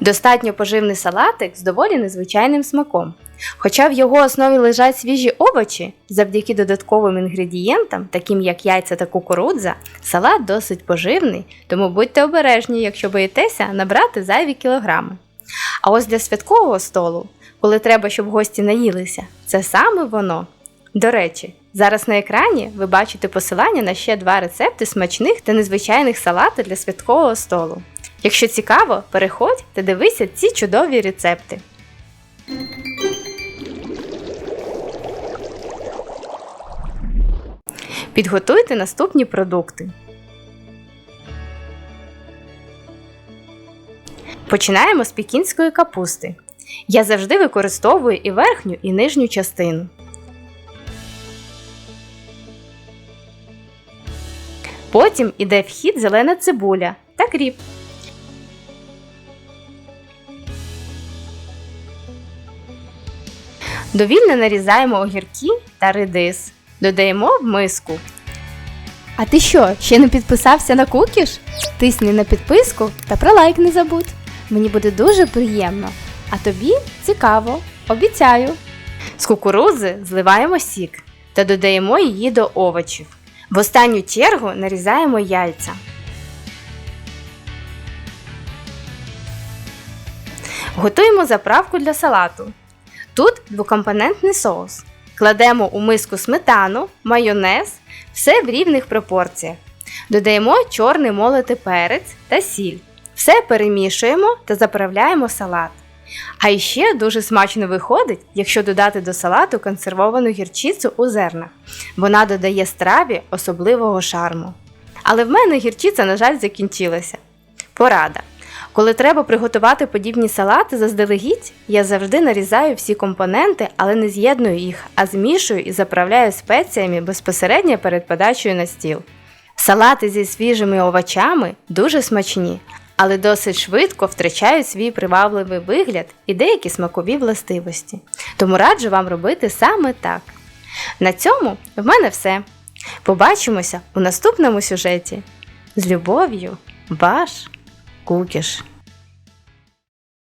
Достатньо поживний салатик з доволі незвичайним смаком. Хоча в його основі лежать свіжі овочі, завдяки додатковим інгредієнтам, таким як яйця та кукурудза, салат досить поживний, тому будьте обережні, якщо боїтеся набрати зайві кілограми. А ось для святкового столу, коли треба, щоб гості наїлися, це саме воно. До речі, зараз на екрані ви бачите посилання на ще два рецепти смачних та незвичайних салатів для святкового столу. Якщо цікаво, переходь та дивися ці чудові рецепти. Підготуйте наступні продукти. Починаємо з пекінської капусти. Я завжди використовую і верхню, і нижню частину. Потім іде в хід зелена цибуля та кріп. Довільно нарізаємо огірки та редис. Додаємо в миску. А ти що, ще не підписався на кукіш? Тисни на підписку та про лайк не забудь. Мені буде дуже приємно. А тобі цікаво, обіцяю. З кукурузи зливаємо сік та додаємо її до овочів. В останню чергу нарізаємо яйця. Готуємо заправку для салату. Тут двокомпонентний соус. Кладемо у миску сметану, майонез, все в рівних пропорціях. Додаємо чорний молотий перець та сіль. Все перемішуємо та заправляємо салат. А іще дуже смачно виходить, якщо додати до салату консервовану гірчицю у зернах. Вона додає страві особливого шарму. Але в мене гірчиця, на жаль, закінчилася. Порада. Коли треба приготувати подібні салати заздалегідь, я завжди нарізаю всі компоненти, але не з'єдную їх, а змішую і заправляю спеціями безпосередньо перед подачею на стіл. Салати зі свіжими овочами дуже смачні, але досить швидко втрачають свій привабливий вигляд і деякі смакові властивості. Тому раджу вам робити саме так. На цьому в мене все. Побачимося у наступному сюжеті. З любов'ю, ваш Кукіш.